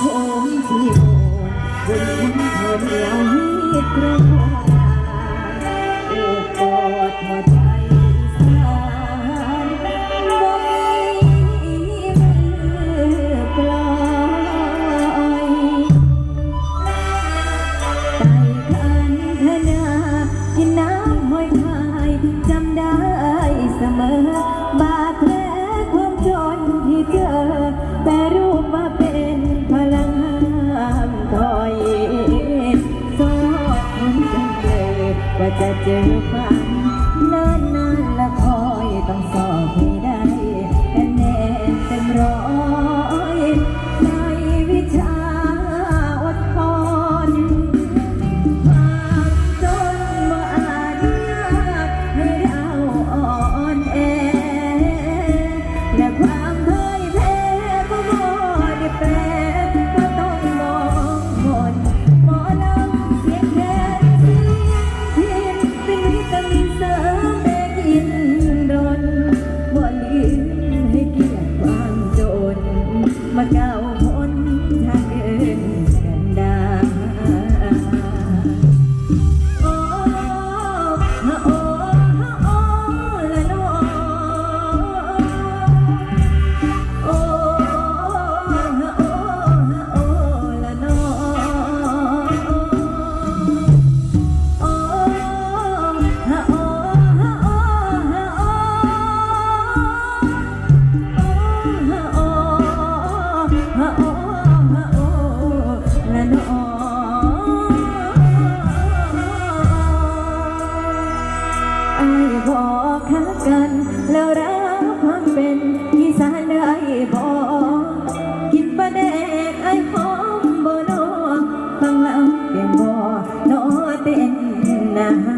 โหมที่โบบนทั้งผมเหลีวให้รอโอ้กอดหัวใจสานไว้ปล่ยไต่ขันธนากินน้ำหอยพายจำได้เสมอ ว่าจะเจอฟ้า รักความเป็นอีสานได้บอกินประเดกไอ้หอมบ่นอฟังแล้วเปลี่ยนบ่นอเต้นนา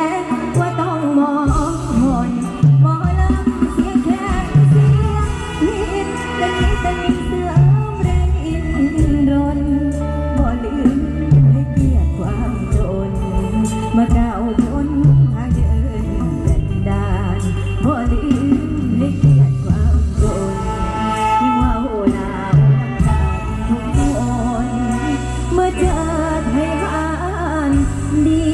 andi